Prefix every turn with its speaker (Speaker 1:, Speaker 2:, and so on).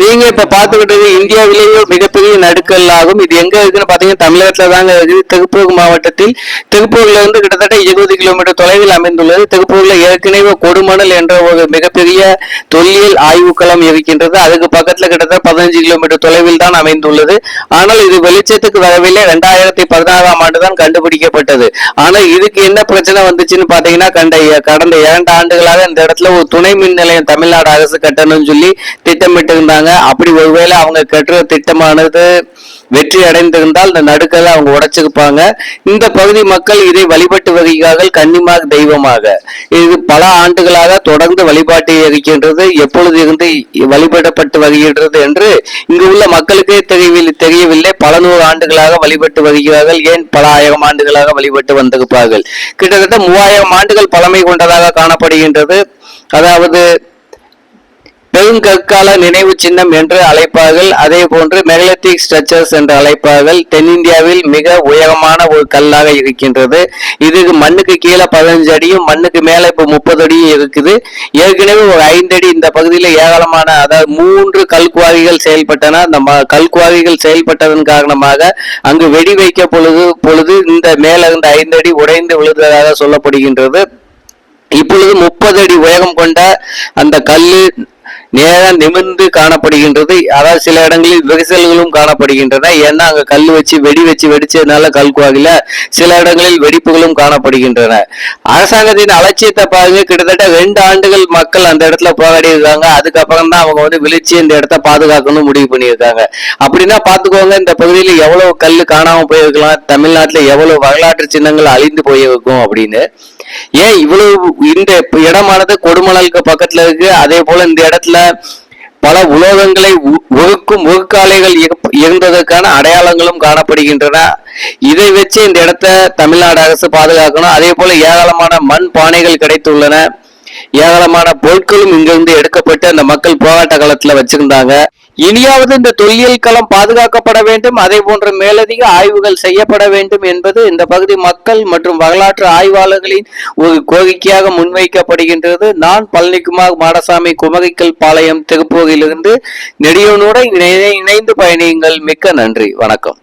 Speaker 1: நீங்க இப்ப பாத்துக்கிட்டது இந்தியாவிலேயே மிகப்பெரிய நடுக்கல் ஆகும் இது எங்க இருக்குன்னு பாத்தீங்கன்னா தமிழகத்துல தாங்க இருக்குது. திருப்பூர் மாவட்டத்தில் திருப்பூர்ல இருந்து கிட்டத்தட்ட இருபது கிலோமீட்டர் தொலைவில் அமைந்துள்ளது. திருப்பூர்ல ஏற்கனவே கொடுமணல் என்ற ஒரு மிகப்பெரிய தொல்லியல் ஆய்வுக்களம் இருக்கின்றது. அதுக்கு பக்கத்துல கிட்டத்தட்ட பதினஞ்சு கிலோமீட்டர் தொலைவில் தான் அமைந்துள்ளது. ஆனால் இது வெளிச்சத்துக்கு வரவில்லை. ரெண்டாயிரத்தி பதினாறாம் ஆண்டு தான் கண்டுபிடிக்கப்பட்டது. ஆனால் இதுக்கு என்ன பிரச்சனை வந்துச்சுன்னு பாத்தீங்கன்னா கண்ட கடந்த இரண்டு ஆண்டுகளாக இந்த இடத்துல ஒரு துணை மின் நிலையம் தமிழ்நாடு அரசு கட்டணும்னு சொல்லி திட்டமிட்டு இருந்தாங்க அப்படி ஒருவேளை அவங்க கட்டுற திட்டமானது வெற்றி அடைந்திருந்தால் இந்த நடுக்கலை அவங்க உடைச்சுக்குப்பாங்க. இந்த பகுதி மக்கள் இதை வழிபட்டு வருகிறார்கள் கன்னிமாக தெய்வமாக. இது பல ஆண்டுகளாக தொடர்ந்து வழிபாட்டு இருக்கின்றது. எப்பொழுது இருந்து வழிபடப்பட்டு வருகின்றது என்று இங்கு உள்ள மக்களுக்கே தெரியவில்லை தெரியவில்லை. பல நூறு ஆண்டுகளாக வழிபட்டு வருகிறார்கள். ஏன் பல ஆயிரம் ஆண்டுகளாக வழிபட்டு வந்திருப்பார்கள்? கிட்டத்தட்ட மூவாயிரம் ஆண்டுகள் பழமை கொண்டதாக காணப்படுகின்றது. அதாவது பெருங்கற்கால நினைவு சின்னம் என்று அழைப்பார்கள். அதே போன்று மெகலத்திக் ஸ்ட்ரக்சர்ஸ் என்று அழைப்பார்கள். தென்னிந்தியாவில் மிக உயரமான ஒரு கல்லாக இருக்கின்றது. இது மண்ணுக்கு கீழே பதினஞ்சு அடியும் மண்ணுக்கு மேல இப்ப முப்பது அடியும் இருக்குது. ஏற்கனவே ஒரு ஐந்து அடி இந்த பகுதியில் ஏராளமான அதாவது மூன்று கல்குவாரிகள் செயல்பட்டன. அந்த ம- கல்குவாரிகள் செயல்பட்டதன் காரணமாக அங்கு வெடி வைக்க பொழுது பொழுது இந்த மேல இருந்த ஐந்து அடி உடைந்து விழுந்ததாக சொல்லப்படுகின்றது. இப்பொழுது முப்பது அடி உயரம் கொண்ட அந்த கல்லு நேரம் நிமிர்ந்து காணப்படுகின்றது. அதாவது சில இடங்களில் விரிசல்களும் காணப்படுகின்றன. ஏன்னா அங்கே கல் வச்சு வெடி வச்சு வெடிச்சதுனால கல்குவாகில சில இடங்களில் வெடிப்புகளும் காணப்படுகின்றன. அரசாங்கத்தின் அலட்சியத்தை பாருங்க. கிட்டத்தட்ட ரெண்டு ஆண்டுகள் மக்கள் அந்த இடத்துல போராடி இருக்காங்க. அதுக்கப்புறம் தான் அவங்க வந்து விழிச்சு இந்த இடத்த பாதுகாக்கணும்னு முடிவு பண்ணியிருக்காங்க. அப்படின்னா பார்த்துக்கோங்க இந்த பகுதியில் எவ்வளவு கல் காணாமல் போயிருக்கலாம். தமிழ்நாட்டில் எவ்வளவு வரலாற்று சின்னங்கள் அழிந்து போயிருக்கும் அப்படின்னு. ஏன் இவ்வளவு இந்த இடமானது கொடுமணலுக்கு பக்கத்துல இருக்கு. அதே போல இந்த இடத்துல பல உலோகங்களை ஒழுக்கும் ஒழுக்காலைகள் இருந்ததற்கான அடையாளங்களும் காணப்படுகின்றன. இதை வச்சு இந்த இடத்த தமிழ்நாடு அரசு பாதுகாக்கணும். அதே போல ஏராளமான மண் பானைகள் கிடைத்துள்ளன. ஏராளமான பொருட்களும் இங்கிருந்து எடுக்கப்பட்டு அந்த மக்கள் போராட்ட காலத்துல வச்சிருந்தாங்க. இனியாவது இந்த தொல்லியல் களம் பாதுகாக்கப்பட வேண்டும். அதே போன்ற மேலதிக ஆய்வுகள் செய்யப்பட வேண்டும் என்பது இந்த பகுதி மக்கள் மற்றும் வரலாற்று ஆய்வாளர்களின் ஒரு கோரிக்கையாக முன்வைக்கப்படுகின்றது. நான் பழனிக்குமார் மாடசாமி குமரிக்கல் பாளையம் திருப்பூரிலிருந்து நெடியவனுடன் இணை- இணைந்து பயணியுங்கள். மிக்க நன்றி. வணக்கம்.